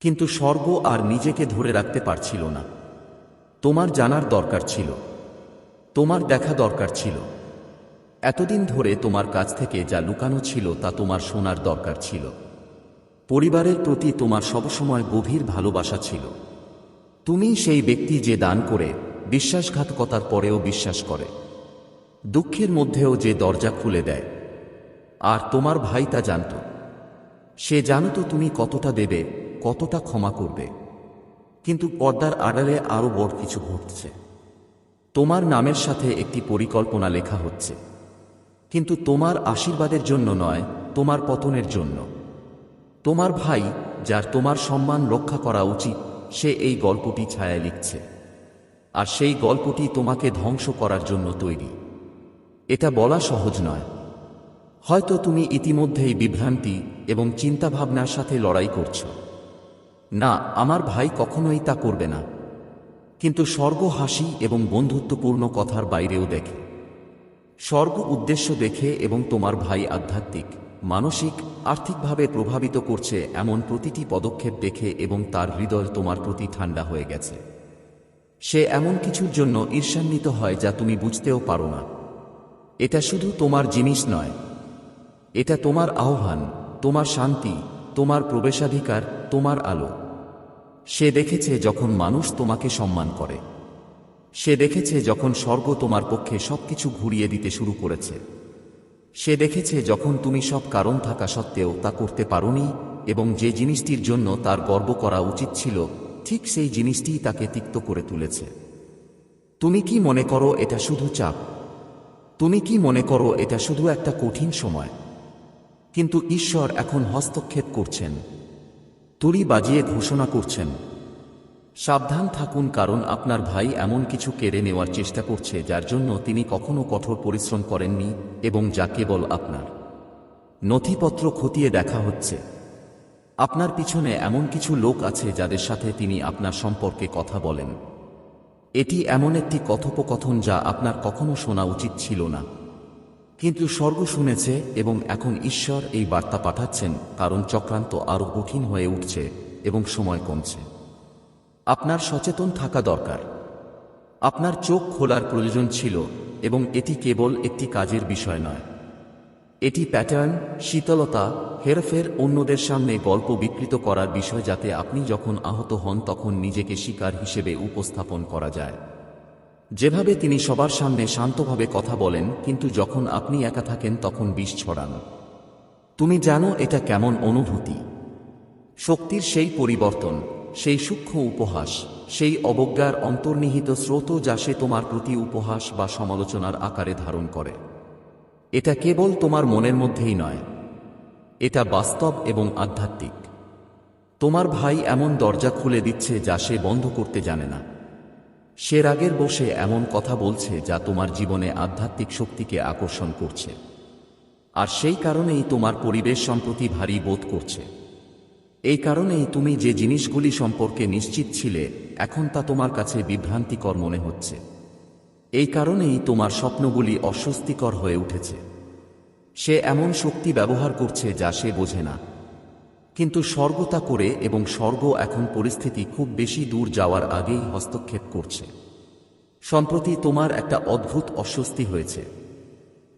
কিন্তু স্বর্গ আর নিজেকে ধরে রাখতে পারছিল না। তোমার জানার দরকার ছিল। তোমার দেখা দরকার ছিল। এতদিন ধরে তোমার কাছ থেকে যা লুকানো ছিল তা তোমার শোনার দরকার ছিল। পরিবারের প্রতি তোমার সবসময় গভীর ভালোবাসা ছিল। তুমি সেই ব্যক্তি যে দান করে বিশ্বাসঘাতকতার পরেও বিশ্বাস করে। দুঃখের মধ্যেও যে দরজা খুলে দেয়। আর তোমার ভাই তা জানত। সে জানত তুমি কতটা দেবে কতটা ক্ষমা করবে। কিন্তু পর্দার আড়ালে আরও বড় কিছু ঘটছে। তোমার নামের সাথে একটি পরিকল্পনা লেখা হচ্ছে। কিন্তু তোমার আশীর্বাদের জন্য নয়, তোমার পতনের জন্য। তোমার ভাই, যার তোমার সম্মান রক্ষা করা উচিত, সে এই গল্পটি ছায়া লিখছে। আর সেই গল্পটি তোমাকে ধ্বংস করার জন্য তৈরি। এটা বলা সহজ নয়। হয়তো তুমি ইতিমধ্যেই বিভ্রান্তি এবং চিন্তাভাবনার সাথে লড়াই করছ। না, আমার ভাই কখনোই তা করবে না। কিন্তু স্বর্গ হাসি এবং বন্ধুত্বপূর্ণ কথার বাইরেও দেখে। স্বর্গ উদ্দেশ্য দেখে এবং তোমার ভাই আধ্যাত্মিক, মানসিক, আর্থিকভাবে প্রভাবিত করছে এমন প্রতিটি পদক্ষেপ দেখে এবং তার হৃদয় তোমার প্রতি ঠান্ডা হয়ে গেছে। সে এমন কিছুর জন্য ঈর্ষান্বিত হয় যা তুমি বুঝতেও পারো না। এটা শুধু তোমার জিনিস নয়। এটা তোমার আহ্বান, তোমার শান্তি, তোমার প্রবেশাধিকার, তোমার আলো। সে দেখেছে যখন মানুষ তোমাকে সম্মান করে। সে দেখেছে যখন স্বর্গ তোমার পক্ষে সবকিছু ঘুরিয়ে দিতে শুরু করেছে। সে দেখেছে যখন তুমি সব কারণ থাকা সত্ত্বেও তা করতে পারোনি এবং যে জিনিসটির জন্য তার গর্ব করা উচিত ছিল, ঠিক সেই জিনিসটিই তাকে তিক্ত করে তুলেছে। তুমি কি মনে করো এটা শুধু চাপ? তুমি কি মনে করো এটা শুধু একটা কঠিন সময়? কিন্তু ঈশ্বর এখন হস্তক্ষেপ করছেন। তুড়ি বাজিয়ে ঘোষণা করছেন। সাবধান থাকুন কারণ আপনার ভাই এমন কিছু কেড়ে নেওয়ার চেষ্টা করছে যার জন্য তিনি কখনো কঠোর পরিশ্রম করেননি এবং যা কেবল আপনার। নথিপত্র খতিয়ে দেখা হচ্ছে। আপনার পিছনে এমন কিছু লোক আছে যাদের সাথে তিনি আপনার সম্পর্কে কথা বলেন। এটি এমন একটি কথোপকথন যা আপনার কখনো শোনা উচিত ছিল না। কিন্তু স্বর্গ শুনেছে এবং এখন ঈশ্বর এই বার্তা পাঠাচ্ছেন, কারণ চক্রান্ত আরও কঠিন হয়ে উঠছে এবং সময় কমছে। আপনার সচেতন থাকা দরকার। আপনার চোখ খোলার প্রয়োজন ছিল এবং এটি কেবল একটি কাজের বিষয় নয়। এটি প্যাটার্ন, শীতলতা, হেরফের অন্যদের সামনে গল্প বিকৃত করার বিষয় যাতে আপনি যখন আহত হন তখন নিজেকে শিকার হিসেবে উপস্থাপন করা যায়। যেভাবে তিনি সবার সামনে শান্তভাবে কথা বলেন, কিন্তু যখন আপনি একা থাকেন তখন বিষ ছড়ান। তুমি জানো এটা কেমন অনুভূতি। শক্তির সেই পরিবর্তন, সেই সূক্ষ্ম উপহাস, সেই অবজ্ঞার অন্তর্নিহিত স্রোত যা সে তোমার প্রতি উপহাস বা সমালোচনার আকারে ধারণ করে। এটা কেবল তোমার মনের মধ্যেই নয়। এটা বাস্তব এবং আধ্যাত্মিক। তোমার ভাই এমন দরজা খুলে দিচ্ছে যা সে বন্ধ করতে জানে না। সে রাগের বসে এমন কথা বলছে যা তোমার জীবনে আধ্যাত্মিক শক্তিকে আকর্ষণ করছে। আর সেই কারণেই তোমার পরিবেশ সম্প্রতি ভারী বোধ করছে। এই কারণেই তুমি যে জিনিসগুলি সম্পর্কে নিশ্চিত ছিলে, এখন তা তোমার কাছে বিভ্রান্তিকর মনে হচ্ছে। এই কারণেই তোমার স্বপ্নগুলি অস্বস্তিকর হয়ে উঠেছে। সে এমন শক্তি ব্যবহার করছে যা সে বোঝে না। কিন্তু স্বর্গ তা করে এবং স্বর্গ এখন পরিস্থিতি খুব বেশি দূর যাওয়ার আগেই হস্তক্ষেপ করছে। সম্প্রতি তোমার একটা অদ্ভুত অস্বস্তি হয়েছে।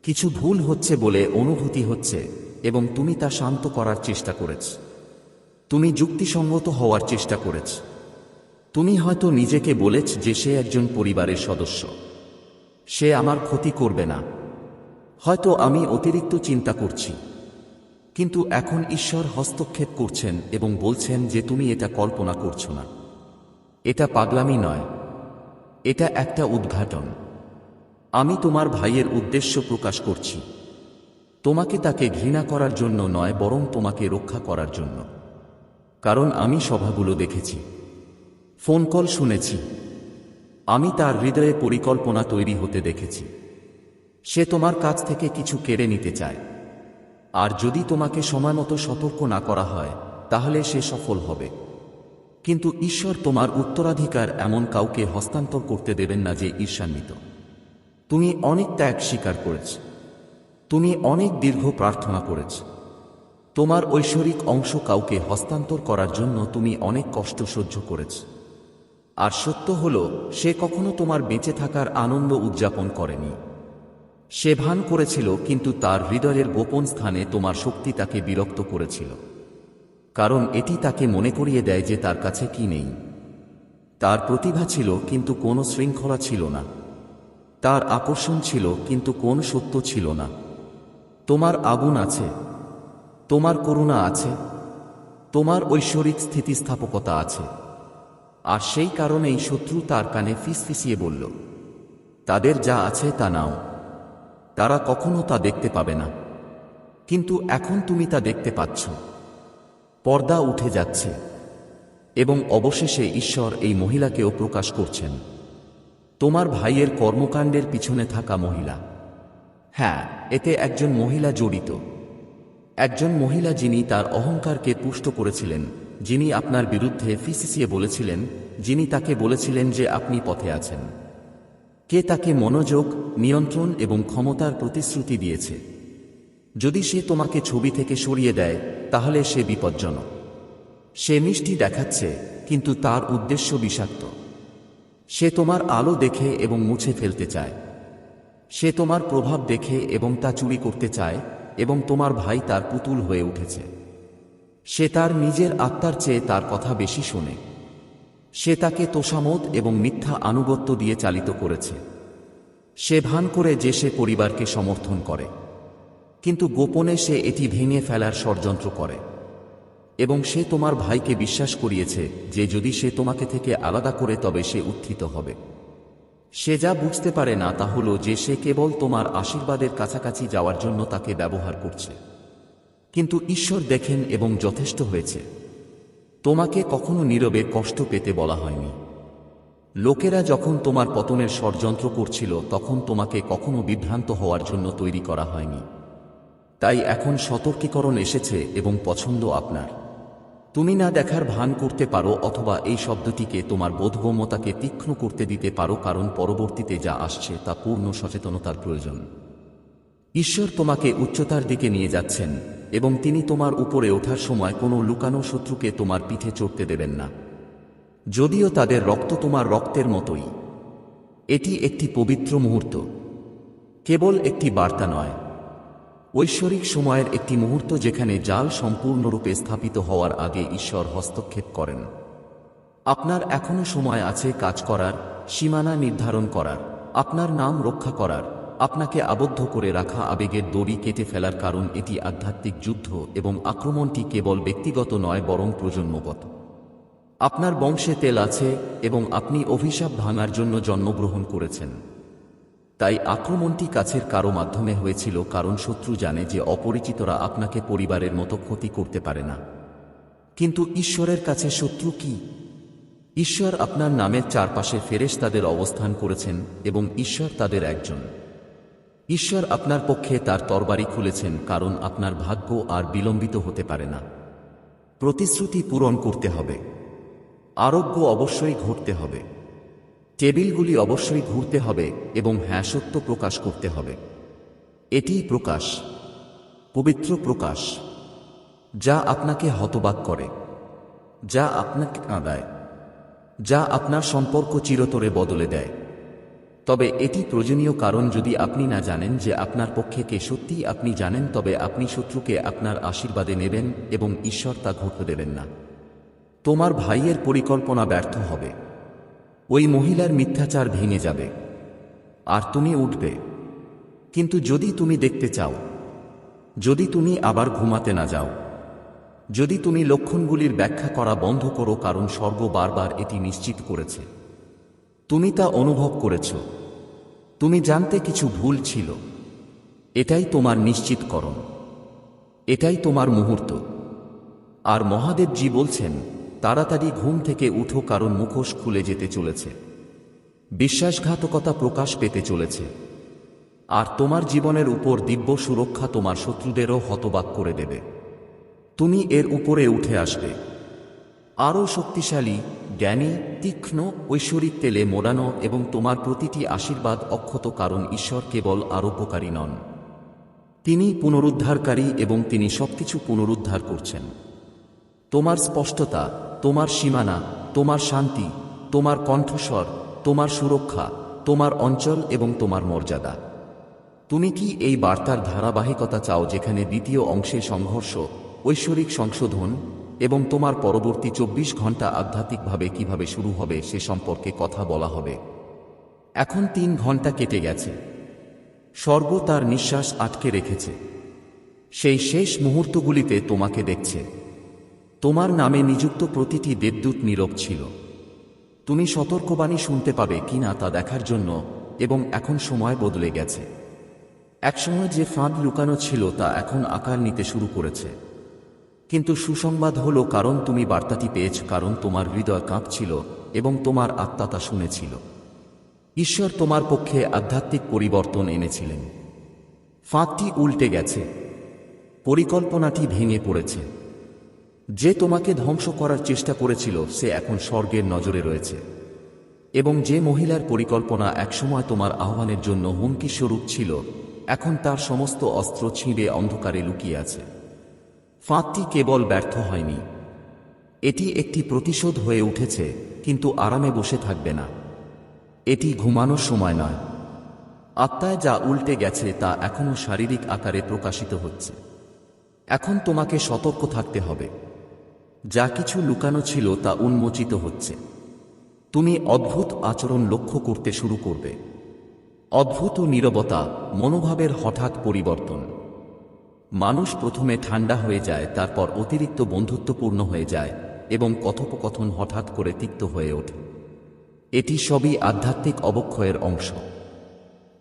কিছু ভুল হচ্ছে বলে অনুভূতি হচ্ছে এবং তুমি তা শান্ত করার চেষ্টা করেছ। তুমি যুক্তিসঙ্গত হওয়ার চেষ্টা করেছ। তুমি হয়তো নিজেকে বলেছ যে সে একজন পরিবারের সদস্য। সে আমার ক্ষতি করবে না। হয়তো আমি অতিরিক্ত চিন্তা করছি। কিন্তু এখন ঈশ্বর হস্তক্ষেপ করছেন এবং বলছেন যে তুমি এটা কল্পনা করছ না। এটা পাগলামি নয়। এটা একটা উদ্ঘাটন। আমি তোমার ভাইয়ের উদ্দেশ্য প্রকাশ করছি। তোমাকে তাকে ঘৃণা করার জন্য নয়, বরং তোমাকে রক্ষা করার জন্য। কারণ আমি সভাগুলো দেখেছি। ফোন কল শুনেছি। আমি তার হৃদয়ে পরিকল্পনা তৈরি হতে দেখেছি। সে তোমার কাছ থেকে কিছু কেড়ে নিতে চায়। আর যদি তোমাকে সময়মতো সতর্ক না করা হয়, তাহলে সে সফল হবে। কিন্তু ঈশ্বর তোমার উত্তরাধিকার এমন কাউকে হস্তান্তর করতে দেবেন না যে ঈর্ষান্বিত। তুমি অনেক ত্যাগ স্বীকার করেছ। তুমি অনেক দীর্ঘ প্রার্থনা করেছ। তোমার ঐশ্বরিক অংশ কাউকে হস্তান্তর করার জন্য তুমি অনেক কষ্ট সহ্য করেছ। আর সত্য হল, সে কখনো তোমার বেঁচে থাকার আনন্দ উদযাপন করেনি। সে ভান করেছিল, কিন্তু তার হৃদয়ের গোপন স্থানে তোমার শক্তি তাকে বিরক্ত করেছিল। কারণ এটি তাকে মনে করিয়ে দেয় যে তার কাছে কি নেই। তার প্রতিভা ছিল, কিন্তু কোনো শৃঙ্খলা ছিল না। তার আকর্ষণ ছিল, কিন্তু কোন সত্য ছিল না। তোমার আগুন আছে। তোমার করুণা আছে। তোমার ঐশ্বরিক স্থিতিস্থাপকতা আছে। আর সেই কারণেই শত্রু তার কানে ফিসফিসিয়ে বলল, তাদের যা আছে তা নাও। তারা কখনো তা দেখতে পাবে না। কিন্তু এখন তুমি তা দেখতে পাচ্ছ। পর্দা উঠে যাচ্ছে। এবং অবশেষে ঈশ্বর এই মহিলাকেও প্রকাশ করছেন। তোমার ভাইয়ের কর্মকাণ্ডের পিছনে থাকা মহিলা। হ্যাঁ এতে একজন মহিলা জড়িত। একজন মহিলা যিনি তার অহংকারকে পুষ্ট করেছিলেন, যিনি আপনার বিরুদ্ধে ফিসিসিয়ে বলেছিলেন, যিনি তাকে বলেছিলেন যে আপনি পথে আছেন। কে তাকে মনোযোগ, নিয়ন্ত্রণ এবং ক্ষমতার প্রতিশ্রুতি দিয়েছে। যদি সে তোমাকে ছবি থেকে সরিয়ে দেয়, তাহলে সে বিপজ্জনক। সে মিষ্টি দেখাচ্ছে, কিন্তু তার উদ্দেশ্য বিষাক্ত। সে তোমার আলো দেখে এবং মুছে ফেলতে চায়। সে তোমার প্রভাব দেখে এবং তা চুরি করতে চায়, এবং তোমার ভাই তার পুতুল হয়ে উঠেছে। সে তার নিজের আত্মার চেয়ে তার কথা বেশি শোনে। সে তাকে তোষামত এবং মিথ্যা আনুগত্য দিয়ে চালিত করেছে। সে ভান করে যে সে পরিবারকে সমর্থন করে। কিন্তু গোপনে সে এটি ভেঙে ফেলার ষড়যন্ত্র করে। এবং সে তোমার ভাইকে বিশ্বাস করিয়েছে যে যদি সে তোমাকে থেকে আলাদা করে তবে সে উত্থিত হবে। সে যা বুঝতে পারে না তা হল যে সে কেবল তোমার আশীর্বাদের কাছাকাছি যাওয়ার জন্য তাকে ব্যবহার করছে। কিন্তু ঈশ্বর দেখেন এবং যথেষ্ট হয়েছে। তোমাকে কখনো নীরবে কষ্ট পেতে বলা হয়নি। লোকেরা যখন তোমার পতনের ষড়যন্ত্র করছিল, তখন তোমাকে কখনো বিভ্রান্ত হওয়ার জন্য তৈরি করা হয়নি। তাই এখন সতর্কীকরণ এসেছে এবং পছন্দ আপনার। তুমি না দেখার ভান করতে পারো অথবা এই শব্দটিকে তোমার বোধগম্যতাকে তীক্ষ্ণ করতে দিতে পারো, কারণ পরবর্তীতে যা আসছে তা পূর্ণ সচেতনতার প্রয়োজন। ঈশ্বর তোমাকে উচ্চতার দিকে নিয়ে যাচ্ছেন। এবং তিনি তোমার উপরে ওঠার সময় কোনো লুকানো শত্রুকে তোমার পিঠে চড়তে দেবেন না। যদিও তাদের রক্ত তোমার রক্তের মতোই। এটি একটি পবিত্র মুহূর্ত। কেবল একটি বার্তা নয়। ঐশ্বরিক সময়ের একটি মুহূর্ত যেখানে জাল সম্পূর্ণরূপে স্থাপিত হওয়ার আগে ঈশ্বর হস্তক্ষেপ করেন। আপনার এখনও সময় আছে কাজ করার, সীমানা নির্ধারণ করার, আপনার নাম রক্ষা করার। আপনাকে আবদ্ধ করে রাখা আবেগের দড়ি কেটে ফেলার কারণ এটি আধ্যাত্মিক যুদ্ধ এবং আক্রমণটি কেবল ব্যক্তিগত নয়, বরং প্রজন্মগত। আপনার বংশে তেল আছে এবং আপনি অভিশাপ ভাঙার জন্য জন্মগ্রহণ করেছেন। তাই আক্রমণটি কাছের কারও মাধ্যমে হয়েছিল কারণ শত্রু জানে যে অপরিচিতরা আপনাকে পরিবারের মতো ক্ষতি করতে পারে না। কিন্তু ঈশ্বরের কাছে শত্রু কি? ঈশ্বর আপনার নামের চারপাশে ফেরেশ তাদের অবস্থান করেছেন এবং ঈশ্বর তাদের একজন। ঈশ্বর আপনার পক্ষে তার তরবারি খুলেছেন, কারণ আপনার ভাগ্য আর বিলম্বিত হতে পারে না। প্রতিশ্রুতি পূরণ করতে হবে। আরোগ্য অবশ্যই ঘটতে হবে। টেবিলগুলি অবশ্যই ঘুরতে হবে এবং হ্যাঁ সত্য প্রকাশ করতে হবে। এটিই প্রকাশ, পবিত্র প্রকাশ, যা আপনাকে হতবাক করে, যা আপনাকে কাঁদায়, যা আপনার সম্পর্ক চিরতরে বদলে দেয়। তবে এটি প্রয়োজনীয় কারণ যদি আপনি না জানেন যে আপনার পক্ষে কে সত্যি আপনি জানেন, তবে আপনি শত্রুকে আপনার আশীর্বাদে নেবেন এবং ঈশ্বর তা ঘটতে দেবেন না। তোমার ভাইয়ের পরিকল্পনা ব্যর্থ হবে। ওই মহিলার মিথ্যাচার ভেঙে যাবে। আর তুমি উঠবে। কিন্তু যদি তুমি দেখতে চাও, যদি তুমি আবার ঘুমাতে না যাও, যদি তুমি লক্ষণগুলির ব্যাখ্যা করা বন্ধ করো, কারণ স্বর্গ বারবার এটি নিশ্চিত করেছে। তুমি তা অনুভব করেছ। তুমি জানতে কিছু ভুল ছিল। এটাই তোমার নিশ্চিতকরণ। এটাই তোমার মুহূর্ত। আর মহাদেবজি বলছেন, তাড়াতাড়ি ঘুম থেকে উঠো কারণ মুখোশ খুলে যেতে চলেছে। বিশ্বাসঘাতকতা প্রকাশ পেতে চলেছে। আর তোমার জীবনের উপর দিব্য সুরক্ষা তোমার শত্রুদেরও হতবাক করে দেবে। তুমি এর উপরে উঠে আসবে। আরও শক্তিশালী জ্ঞানী, তীক্ষ্ণ, ঐশ্বরিক তেলে মোড়ানো এবং তোমার প্রতিটি আশীর্বাদ অক্ষত কারণ ঈশ্বর কেবল আরোগ্যকারী নন। তিনি পুনরুদ্ধারকারী এবং তিনি সবকিছু পুনরুদ্ধার করছেন। তোমার স্পষ্টতা, তোমার সীমানা, তোমার শান্তি, তোমার কণ্ঠস্বর, তোমার সুরক্ষা, তোমার অঞ্চল এবং তোমার মর্যাদা। তুমি কি এই বার্তার ধারাবাহিকতা চাও যেখানে দ্বিতীয় অংশে সংঘর্ষ, ঐশ্বরিক সংশোধন এবং তোমার পরবর্তী চব্বিশ ঘণ্টা আধ্যাত্মিকভাবে কীভাবে শুরু হবে সে সম্পর্কে কথা বলা হবে। এখন তিন ঘণ্টা কেটে গেছে। স্বর্গ তার নিঃশ্বাস আটকে রেখেছে। সেই শেষ মুহূর্তগুলিতে তোমাকে দেখছে। তোমার নামে নিযুক্ত প্রতিটি দেবদূত নীরব ছিল। তুমি সতর্কবাণী শুনতে পাবে কিনা তা দেখার জন্য এবং এখন সময় বদলে গেছে। একসময় যে ফাঁদ লুকানো ছিল তা এখন আকার নিতে শুরু করেছে। কিন্তু সুসংবাদ হল কারণ তুমি বার্তাটি পেয়েছ, কারণ তোমার হৃদয় কাঁপছিল এবং তোমার আত্মা তা শুনেছিল। ঈশ্বর তোমার পক্ষে আধ্যাত্মিক পরিবর্তন এনেছিলেন। ফাঁকটি উল্টে গেছে। পরিকল্পনাটি ভেঙে পড়েছে। যে তোমাকে ধ্বংস করার চেষ্টা করেছিল, সে এখন স্বর্গের নজরে রয়েছে। এবং যে মহিলার পরিকল্পনা একসময় তোমার আহ্বানের জন্য হুমকি স্বরূপ ছিল, এখন তার সমস্ত অস্ত্র ছিঁড়ে অন্ধকারে লুকিয়ে আছে। ফাঁদটি কেবল ব্যর্থ হয়নি। এটি একটি প্রতিশোধ হয়ে উঠেছে, কিন্তু আরামে বসে থাকবে না। এটি ঘুমানোর সময় নয়। আত্মায় যা উল্টে গেছে তা এখনও শারীরিক আকারে প্রকাশিত হচ্ছে। এখন তোমাকে সতর্ক থাকতে হবে। যা কিছু লুকানো ছিল তা উন্মোচিত হচ্ছে। তুমি অদ্ভুত আচরণ লক্ষ্য করতে শুরু করবে। অদ্ভুত নীরবতা, মনোভাবের হঠাৎ পরিবর্তন। মানুষ প্রথমে ঠান্ডা হয়ে যায়, তারপর অতিরিক্ত বন্ধুত্বপূর্ণ হয়ে যায় এবং কথোপকথন হঠাৎ করে তিক্ত হয়ে ওঠে। এটি সবই আধ্যাত্মিক অবক্ষয়ের অংশ।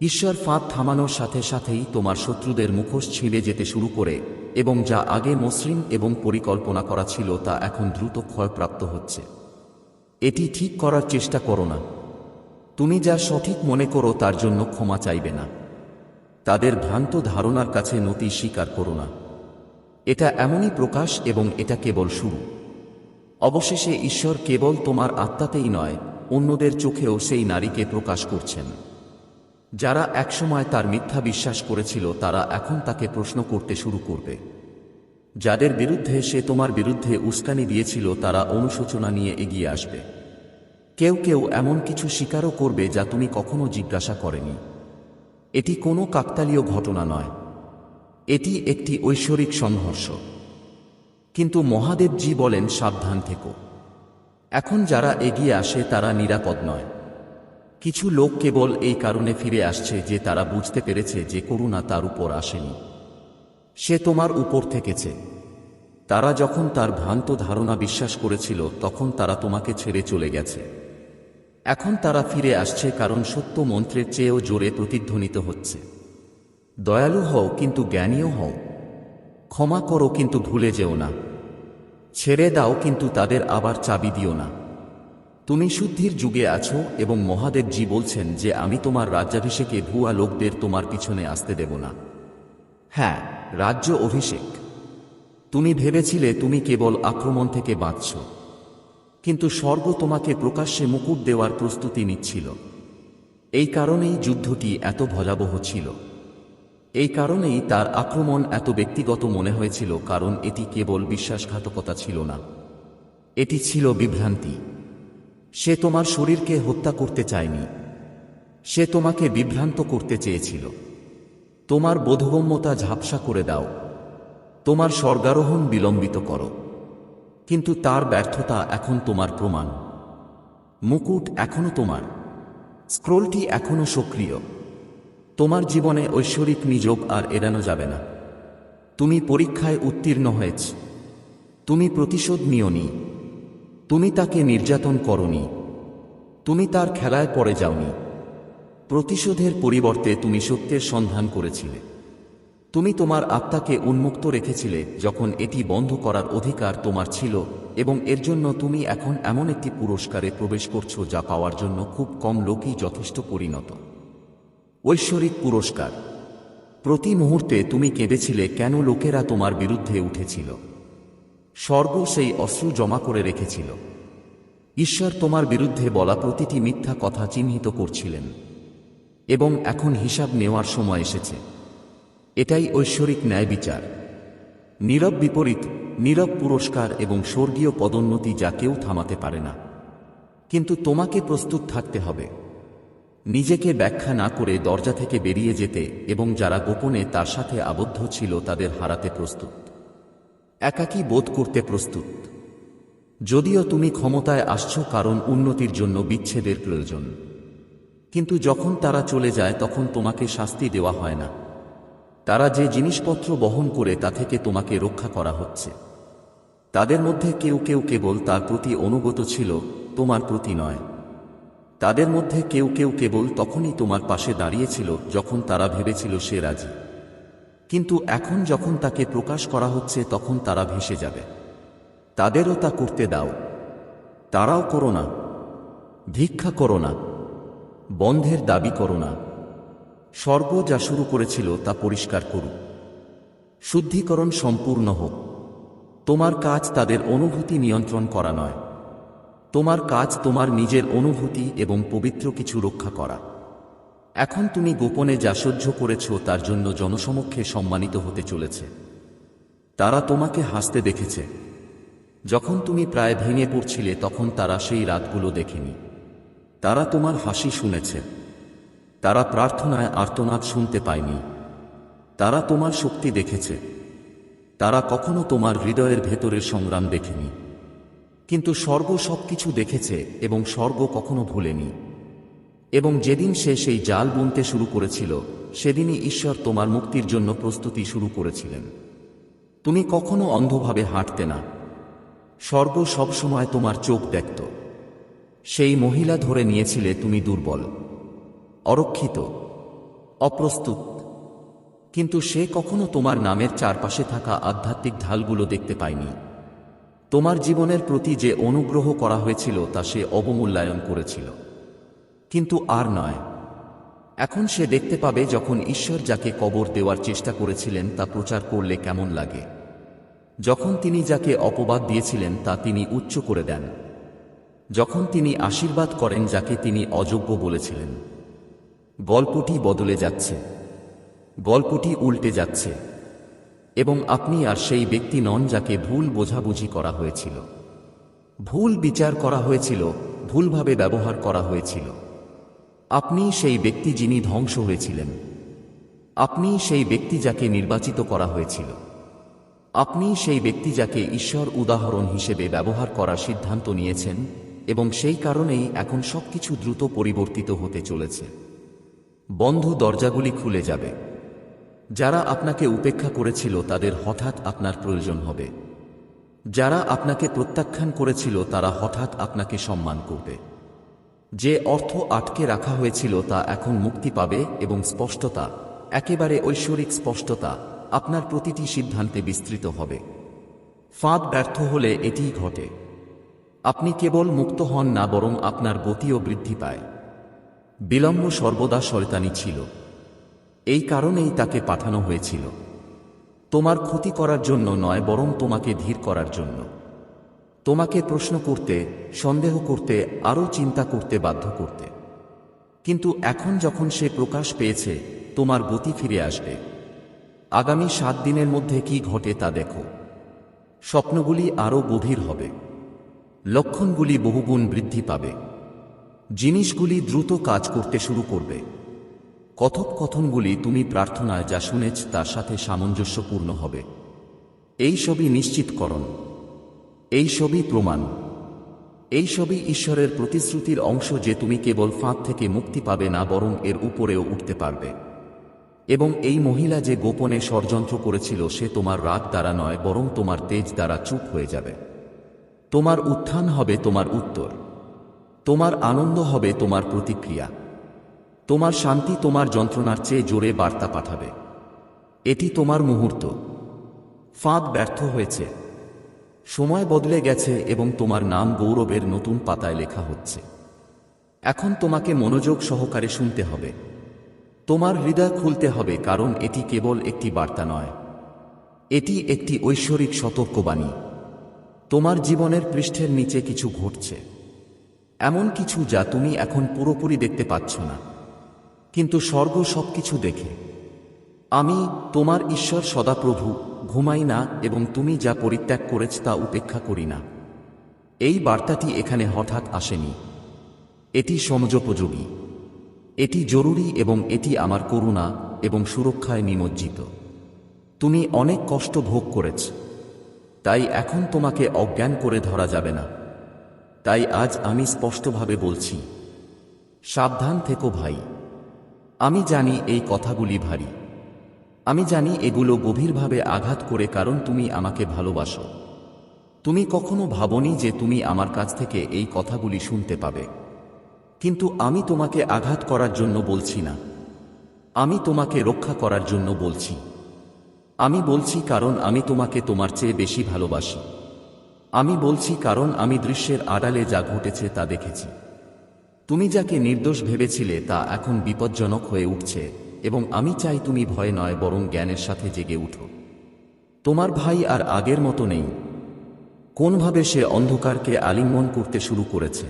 ঈশ্বর ফাঁদ থামানোর সাথে সাথেই তোমার শত্রুদের মুখোশ ছিঁড়ে যেতে শুরু করে এবং যা আগে মসৃণ এবং পরিকল্পনা করা ছিল তা এখন দ্রুত ক্ষয়প্রাপ্ত হচ্ছে। এটি ঠিক করার চেষ্টা করো না। তুমি যা সঠিক মনে করো তার জন্য ক্ষমা চাইবে না। তাদের ভ্রান্ত ধারণার কাছে নতি স্বীকার করো না। এটা এমনই প্রকাশ এবং এটা কেবল শুরু। অবশেষে ঈশ্বর কেবল তোমার আত্মাতেই নয়, অন্যদের চোখেও সেই নারীকে প্রকাশ করছেন। যারা একসময় তার মিথ্যা বিশ্বাস করেছিল, তারা এখন তাকে প্রশ্ন করতে শুরু করবে। যাদের বিরুদ্ধে সে তোমার বিরুদ্ধে উস্কানি দিয়েছিল, তারা অনুশোচনা নিয়ে এগিয়ে আসবে। কেউ কেউ এমন কিছু স্বীকারও করবে যা তুমি কখনো জিজ্ঞাসা করেনি। এটি কোনো কাকতালীয় ঘটনা নয়। এটি একটি ঐশ্বরিক সংঘর্ষ। কিন্তু মহাদেবজি বলেন, সাবধান থেকো। এখন যারা এগিয়ে আসে, তারা নিরাপদ নয়। কিছু লোক কেবল এই কারণে ফিরে আসছে যে তারা বুঝতে পেরেছে যে করুণা তার উপর আসেনি। সে তোমার উপর থেকেছে। তারা যখন তার ভ্রান্ত ধারণা বিশ্বাস করেছিল, তখন তারা তোমাকে ছেড়ে চলে গেছে। এখন তারা ফিরে আসছে কারণ সত্য মন্ত্রের চেয়েও জোরে প্রতিধ্বনিত হচ্ছে। দয়ালু হও কিন্তু জ্ঞানীও হও। ক্ষমা করো কিন্তু ভুলে যেও না। ছেড়ে দাও কিন্তু তাদের আবার চাবি দিও না। তুমি শুদ্ধির যুগে আছো এবং মহাদেবজি বলছেন যে আমি তোমার রাজ্যাভিষেকে ভুয়া লোকদের তোমার পিছনে আসতে দেব না। হ্যাঁ রাজ্য অভিষেক। তুমি ভেবেছিলে তুমি কেবল আক্রমণ থেকে বাঁচছ। কিন্তু স্বর্গ তোমাকে প্রকাশ্যে মুকুট দেওয়ার প্রস্তুতি নিচ্ছিল। এই কারণেই যুদ্ধটি এত ভয়াবহ ছিল। এই কারণেই তার আক্রমণ এত ব্যক্তিগত মনে হয়েছিল, কারণ এটি কেবল বিশ্বাসঘাতকতা ছিল না। এটি ছিল বিভ্রান্তি। সে তোমার শরীরকে হত্যা করতে চায়নি। সে তোমাকে বিভ্রান্ত করতে চেয়েছিল। তোমার বোধগম্যতা ঝাপসা করে দাও। তোমার স্বর্গারোহণ বিলম্বিত করো। কিন্তু তার ব্যর্থতা এখন তোমার প্রমাণ। মুকুট এখনও তোমার। স্ক্রোলটি এখনও সক্রিয়। তোমার জীবনে ঐশ্বরিক নিযোগ আর এড়ানো যাবে না। তুমি পরীক্ষায় উত্তীর্ণ হয়েছ। তুমি প্রতিশোধ নিওনি। তুমি তাকে নির্যাতন করনি। তুমি তার খেলায় পড়ে যাওনি। প্রতিশোধের পরিবর্তে তুমি সত্যের সন্ধান করেছিলে। তুমি তোমার আত্মাকে উন্মুক্ত রেখেছিলে যখন এটি বন্ধ করার অধিকার তোমার ছিল, এবং এর জন্য তুমি এখন এমন একটি পুরস্কারে প্রবেশ করছ যা পাওয়ার জন্য খুব কম লোকই যথেষ্ট পরিণত। ঐশ্বরিক পুরস্কার। প্রতি মুহূর্তে তুমি কেঁদেছিলে কেন লোকেরা তোমার বিরুদ্ধে উঠেছিল। স্বর্গ সেই অশ্রু জমা করে রেখেছিল। ঈশ্বর তোমার বিরুদ্ধে বলা প্রতিটি মিথ্যা কথা চিহ্নিত করছিলেন, এবং এখন হিসাব নেওয়ার সময় এসেছে। এটাই ঐশ্বরিক ন্যায় বিচার। নীরব বিপরীত, নীরব পুরস্কার এবং স্বর্গীয় পদোন্নতি যা কেউ থামাতে পারে না। কিন্তু তোমাকে প্রস্তুত থাকতে হবে। নিজেকে ব্যাখ্যা না করে দরজা থেকে বেরিয়ে যেতে এবং যারা গোপনে তার সাথে আবদ্ধ ছিল তাদের হারাতে প্রস্তুত। একাকী বোধ করতে প্রস্তুত। যদিও তুমি ক্ষমতায় আসছ কারণ উন্নতির জন্য বিচ্ছেদের প্রয়োজন। কিন্তু যখন তারা চলে যায় তখন তোমাকে শাস্তি দেওয়া হয় না। তারা যে জিনিসপত্র বহন করে তা থেকে তোমাকে রক্ষা করা হচ্ছে। তাদের মধ্যে কেউ কেউ কেবল তার প্রতি অনুগত ছিল, তোমার প্রতি নয়। তাদের মধ্যে কেউ কেউ কেবল তখনই তোমার পাশে দাঁড়িয়েছিল যখন তারা ভেবেছিল সে রাজি। কিন্তু এখন যখন তাকে প্রকাশ করা হচ্ছে তখন তারা ভেসে যাবে। তাদেরও তা করতে দাও। তারাও করো না। ভিক্ষা করো না। বন্ধের দাবি করো না। স্বর্গ যা শুরু করেছিল তা পরিষ্কার করুক। শুদ্ধিকরণ সম্পূর্ণ হোক। তোমার কাজ তাদের অনুভূতি নিয়ন্ত্রণ করা নয়। তোমার কাজ তোমার নিজের অনুভূতি এবং পবিত্র কিছু রক্ষা করা। এখন তুমি গোপনে যা সহ্য করেছ তার জন্য জনসমক্ষে সম্মানিত হতে চলেছে। তারা তোমাকে হাসতে দেখেছে। যখন তুমি প্রায় ভেঙে পড়ছিলে তখন তারা সেই রাতগুলো দেখেনি। তারা তোমার হাসি শুনেছে। তারা প্রার্থনায় আর্তনাদ শুনতে পায়নি। তারা তোমার শক্তি দেখেছে। তারা কখনো তোমার হৃদয়ের ভেতরের সংগ্রাম দেখেনি। কিন্তু স্বর্গ সবকিছু দেখেছে এবং স্বর্গ কখনো ভুলেনি। এবং যেদিন সে সেই জাল বুনতে শুরু করেছিল, সেদিনই ঈশ্বর তোমার মুক্তির জন্য প্রস্তুতি শুরু করেছিলেন। তুমি কখনো অন্ধভাবে হাঁটতে না। স্বর্গ সবসময় তোমার চোখ দেখত। সেই মহিলা ধরে নিয়েছিলে তুমি দুর্বল। অরক্ষিত, অপ্রস্তুত। কিন্তু সে কখনো তোমার নামের চারপাশে থাকা আধ্যাত্মিক ঢালগুলো দেখতে পায়নি। তোমার জীবনের প্রতি যে অনুগ্রহ করা হয়েছিল তা সে অবমূল্যায়ন করেছিল। কিন্তু আর নয়। এখন সে দেখতে পাবে যখন ঈশ্বর যাকে কবর দেওয়ার চেষ্টা করেছিলেন তা প্রচার করলে কেমন লাগে। যখন তিনি যাকে অপবাদ দিয়েছিলেন তা তিনি উচ্চ করে দেন। যখন তিনি আশীর্বাদ করেন যাকে তিনি অযোগ্য বলেছিলেন। গল্পটি বদলে যাচ্ছে। গল্পটি উল্টে যাচ্ছে। এবং আপনি আর সেই ব্যক্তি নন যাকে ভুল বোঝাবুঝি করা হয়েছিল। ভুল বিচার করা হয়েছিল, ভুলভাবে ব্যবহার করা হয়েছিল। আপনি সেই ব্যক্তি যিনি ধ্বংস হয়েছিলেন। আপনি সেই ব্যক্তি যাকে নির্বাচিত করা হয়েছিল। আপনি সেই ব্যক্তি যাকে ঈশ্বর উদাহরণ হিসেবে ব্যবহার করার সিদ্ধান্ত নিয়েছেন এবং সেই কারণেই এখন সবকিছু দ্রুত পরিবর্তিত হতে চলেছে। বন্ধ দরজাগুলি খুলে যাবে। যারা আপনাকে উপেক্ষা করেছিল তাদের হঠাৎ আপনার প্রয়োজন হবে। যারা আপনাকে প্রত্যাখ্যান করেছিল তারা হঠাৎ আপনাকে সম্মান করবে। যে অর্থ আটকে রাখা হয়েছিল তা এখন মুক্তি পাবে এবং স্পষ্টতা, একেবারে ঐশ্বরিক স্পষ্টতা, আপনার প্রতিটি সিদ্ধান্তে বিস্তৃত হবে। ফাঁদ ব্যর্থ হলে এটিই ঘটে। আপনি কেবল মুক্ত হন না, বরং আপনার গতিও বৃদ্ধি পায়। বিলম্ব সর্বদা শয়তানি ছিল। এই কারণেই তাকে পাঠানো হয়েছিল। তোমার ক্ষতি করার জন্য নয়, বরং তোমাকে ধীর করার জন্য। তোমাকে প্রশ্ন করতে, সন্দেহ করতে, আরও চিন্তা করতে বাধ্য করতে। কিন্তু এখন যখন সে প্রকাশ পেয়েছে, তোমার গতি ফিরে আসবে। আগামী সাত দিনের মধ্যে কি ঘটে তা দেখো। স্বপ্নগুলি আরও গভীর হবে। লক্ষণগুলি বহুগুণ বৃদ্ধি পাবে। জিনিসগুলি দ্রুত কাজ করতে শুরু করবে। কথোপকথনগুলি তুমি প্রার্থনায় যা শুনেছ তার সাথে সামঞ্জস্যপূর্ণ হবে। এই সবই নিশ্চিতকরণ। এই সবই প্রমাণ। এই সবই ঈশ্বরের প্রতিশ্রুতির অংশ যে তুমি কেবল ফাঁদ থেকে মুক্তি পাবে না, বরং এর উপরেও উঠতে পারবে। এবং এই মহিলা যে গোপনে ষড়যন্ত্র করেছিল, সে তোমার রাগ দ্বারা নয়, বরং তোমার তেজ দ্বারা চুপ হয়ে যাবে। তোমার উত্থান হবে তোমার উত্তর। তোমার আনন্দ হবে তোমার প্রতিক্রিয়া। তোমার শান্তি তোমার যন্ত্রণার চেয়ে জোরে বার্তা পাঠাবে। এটি তোমার মুহূর্ত। ফাঁদ ব্যর্থ হয়েছে। সময় বদলে গেছে এবং তোমার নাম গৌরবের নতুন পাতায় লেখা হচ্ছে। এখন তোমাকে মনোযোগ সহকারে শুনতে হবে। তোমার হৃদয় খুলতে হবে কারণ এটি কেবল একটি বার্তা নয়। এটি একটি ঐশ্বরিক সতর্কবাণী। তোমার জীবনের পৃষ্ঠের নিচে কিছু ঘটছে। এমন কিছু যা তুমি এখন পুরোপুরি দেখতে পাচ্ছ না। কিন্তু স্বর্গ সবকিছু দেখে। আমি তোমার ঈশ্বর সদাপ্রভু, ঘুমাই না এবং তুমি যা পরিত্যাগ করেছ তা উপেক্ষা করি না। এই বার্তাটি এখানে হঠাৎ আসেনি। এটি সমযোপযোগী। এটি জরুরি এবং এটি আমার করুণা এবং সুরক্ষায় নিমজ্জিত। তুমি অনেক কষ্ট ভোগ করেছ। তাই এখন তোমাকে অজ্ঞান করে ধরা যাবে না। তাই আজ আমি স্পষ্টভাবে বলছি, সাবধান থেকো ভাই। আমি জানি এই কথাগুলি ভারী। আমি জানি এগুলো গভীরভাবে আঘাত করে কারণ তুমি আমাকে ভালোবাসো। তুমি কখনো ভাবনি যে তুমি আমার কাছ থেকে এই কথাগুলি শুনতে পাবে। কিন্তু আমি তোমাকে আঘাত করার জন্য বলছি না। আমি তোমাকে রক্ষা করার জন্য বলছি। আমি বলছি কারণ আমি তোমাকে তোমার চেয়ে বেশি ভালোবাসি। আমি বলছি কারণ আমি দৃশ্যের আড়ালে যা ঘটেছে তা দেখেছি। তুমি যাকে নির্দোষ ভেবেছিলে তা এখন বিপজ্জনক হয়ে উঠছে এবং আমি চাই তুমি ভয় নয় বরং জ্ঞানের সাথে জেগে উঠো। তোমার ভাই আর আগের মতো নেই। কোনভাবে সে অন্ধকারকে আলিঙ্গন করতে শুরু করেছে?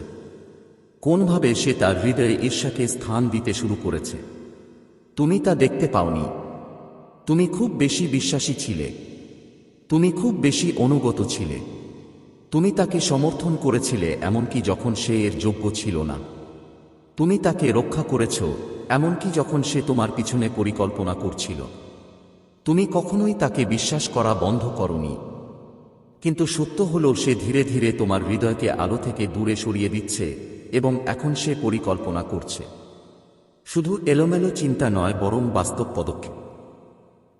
কোনভাবে সে তার হৃদয়ে ঈর্ষাকে স্থান দিতে শুরু করেছে? তুমি তা দেখতে পাওনি। তুমি খুব বেশি বিশ্বাসী ছিলে। তুমি খুব বেশি অনুগত ছিলে। তুমি তাকে সমর্থন করেছিলে এমনকি যখন সে এর যোগ্য ছিল না। তুমি তাকে রক্ষা করেছ এমনকি যখন সে তোমার পিছনে পরিকল্পনা করছিল। তুমি কখনোই তাকে বিশ্বাস করা বন্ধ করনি। কিন্তু সত্য হল, সে ধীরে ধীরে তোমার হৃদয়কে আলো থেকে দূরে সরিয়ে দিচ্ছে এবং এখন সে পরিকল্পনা করছে। শুধু এলোমেলো চিন্তা নয়, বরং বাস্তব পদক্ষেপ।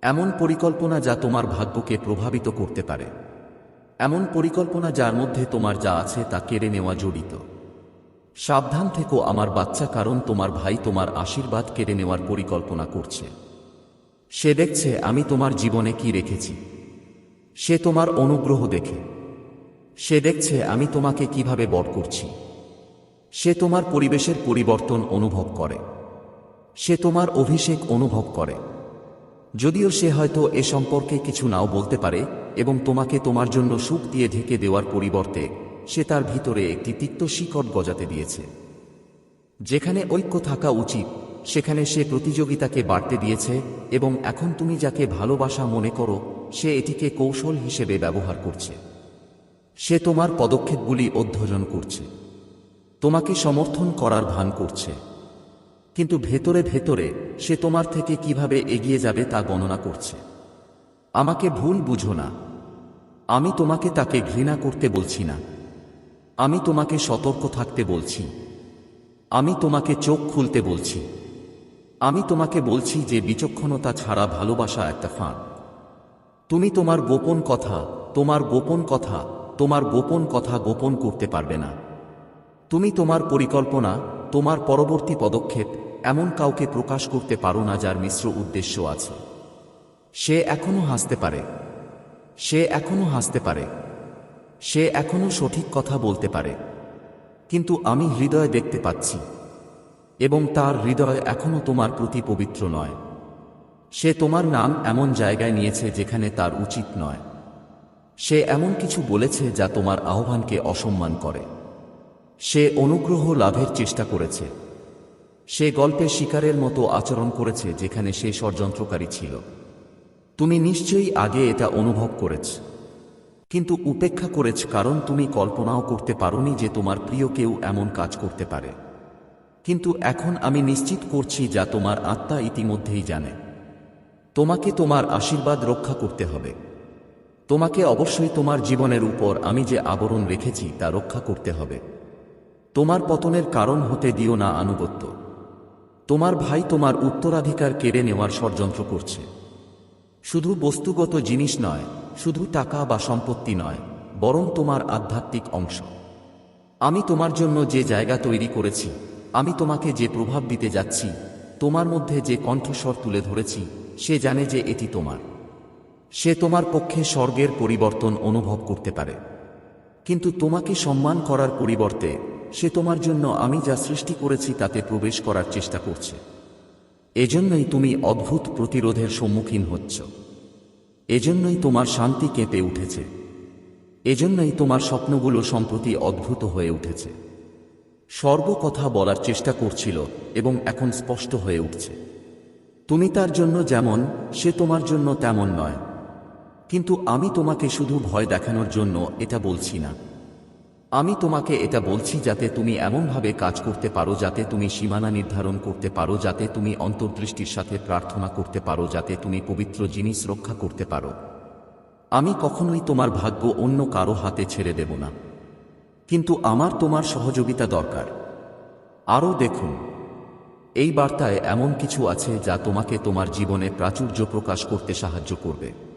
এমন পরিকল্পনা যা তোমার ভাগ্যকে প্রভাবিত করতে পারে। এমন পরিকল্পনা যার মধ্যে তোমার যা আছে তা কেড়ে নেওয়া জড়িত। সাবধান থেকো আমার বাচ্চা, কারণ তোমার ভাই তোমার আশীর্বাদ কেড়ে নেওয়ার পরিকল্পনা করছে। সে দেখছে আমি তোমার জীবনে কি রেখেছি। সে তোমার অনুগ্রহ দেখে। সে দেখছে আমি তোমাকে কীভাবে বর করছি। সে তোমার পরিবেশের পরিবর্তন অনুভব করে। সে তোমার অভিষেক অনুভব করে। যদিও সে হয়তো এ সম্পর্কে কিছু নাও বলতে পারে এবং তোমাকে তোমার জন্য সুখ দিয়ে ঢেকে দেওয়ার পরিবর্তে সে তার ভিতরে একটি তিক্ত শিকট গজাতে দিয়েছে। যেখানে ঐক্য থাকা উচিত, সেখানে সে প্রতিযোগিতাকে বাড়তে দিয়েছে এবং এখন তুমি যাকে ভালোবাসা মনে করো, সে এটিকে কৌশল হিসেবে ব্যবহার করছে। সে তোমার পদক্ষেপগুলি অধ্যয়ন করছে। তোমাকে সমর্থন করার ভান করছে। কিন্তু ভেতরে ভেতরে সে তোমার থেকে কীভাবে এগিয়ে যাবে তা গণনা করছে। আমাকে ভুল বুঝো না। আমি তোমাকে তাকে ঘৃণা করতে বলছি না। আমি তোমাকে সতর্ক থাকতে বলছি। আমি তোমাকে চোখ খুলতে বলছি। আমি তোমাকে বলছি যে বিচক্ষণতা ছাড়া ভালোবাসা একটা ফাঁক তুমি তোমার গোপন কথা, তোমার গোপন কথা, তোমার গোপন কথা গোপন করতে পারবে না। তুমি তোমার পরিকল্পনা তোমার পরবর্তী পদক্ষেপ এমন কাউকে প্রকাশ করতে পারো না যার মিশ্র উদ্দেশ্য আছে। সে এখনও হাসতে পারে। সে এখনও হাসতে পারে। সে এখনও সঠিক কথা বলতে পারে। কিন্তু আমি হৃদয় দেখতে পাচ্ছি। এবং তার হৃদয় এখনও তোমার প্রতি পবিত্র নয়। সে তোমার নাম এমন জায়গায় নিয়েছে যেখানে তার উচিত নয়। সে এমন কিছু বলেছে যা তোমার আহ্বানকে অসম্মান করে। সে অনুগ্রহ লাভের চেষ্টা করেছে। সে গল্পে শিকারের মতো আচরণ করেছে যেখানে সে ষড়যন্ত্রকারী ছিল। তুমি নিশ্চয়ই আগে এটা অনুভব করেছ। কিন্তু উপেক্ষা করেছ কারণ তুমি কল্পনাও করতে পারোনি যে তোমার প্রিয় কেউ এমন কাজ করতে পারে। কিন্তু এখন আমি নিশ্চিত করছি যা তোমার আত্মা ইতিমধ্যেই জানে। তোমাকে তোমার আশীর্বাদ রক্ষা করতে হবে। তোমাকে অবশ্যই তোমার জীবনের উপর আমি যে আবরণ রেখেছি তা রক্ষা করতে হবে। তোমার পতনের কারণ হতে দিও না আনুগত্য। তোমার ভাই তোমার উত্তরাধিকার কেড়ে নেওয়ার ষড়যন্ত্র করছে। শুধু বস্তুগত জিনিস নয়, শুধু টাকা বা সম্পত্তি নয়, বরং তোমার আধ্যাত্মিক অংশ। আমি তোমার জন্য যে জায়গা তৈরি করেছি, আমি তোমাকে যে প্রভাব দিতে যাচ্ছি, তোমার মধ্যে যে কণ্ঠস্বর তুলে ধরেছি, সে জানে যে এটি তোমার। সে তোমার পক্ষে স্বর্গের পরিবর্তন অনুভব করতে পারে। কিন্তু তোমাকে সম্মান করার পরিবর্তে সে তোমার জন্য আমি যা সৃষ্টি করেছি তাতে প্রবেশ করার চেষ্টা করছে। এজন্যই তুমি অদ্ভুত প্রতিরোধের সম্মুখীন হচ্ছ। এজন্যই তোমার শান্তি কেঁপে উঠেছে। এজন্যই তোমার স্বপ্নগুলো সম্প্রতি অদ্ভুত হয়ে উঠেছে। সর্ব কথা বলার চেষ্টা করছিল এবং এখন স্পষ্ট হয়ে উঠছে। তুমি তার জন্য যেমন, সে তোমার জন্য তেমন নয়। কিন্তু আমি তোমাকে শুধু ভয় দেখানোর জন্য এটা বলছি না। আমি তোমাকে এটা বলছি যাতে তুমি এমনভাবে কাজ করতে পারো যাতে তুমি সীমানা নির্ধারণ করতে পারো, যাতে তুমি অন্তর্দৃষ্টির সাথে প্রার্থনা করতে পারো, যাতে তুমি পবিত্র জিনিস রক্ষা করতে পারো। আমি কখনোই তোমার ভাগ্য অন্য কারও হাতে ছেড়ে দেব না। কিন্তু আমার তোমার সহযোগিতা দরকার। আরও দেখুন, এই বার্তায় এমন কিছু আছে যা তোমাকে তোমার জীবনে প্রাচুর্য প্রকাশ করতে সাহায্য করবে।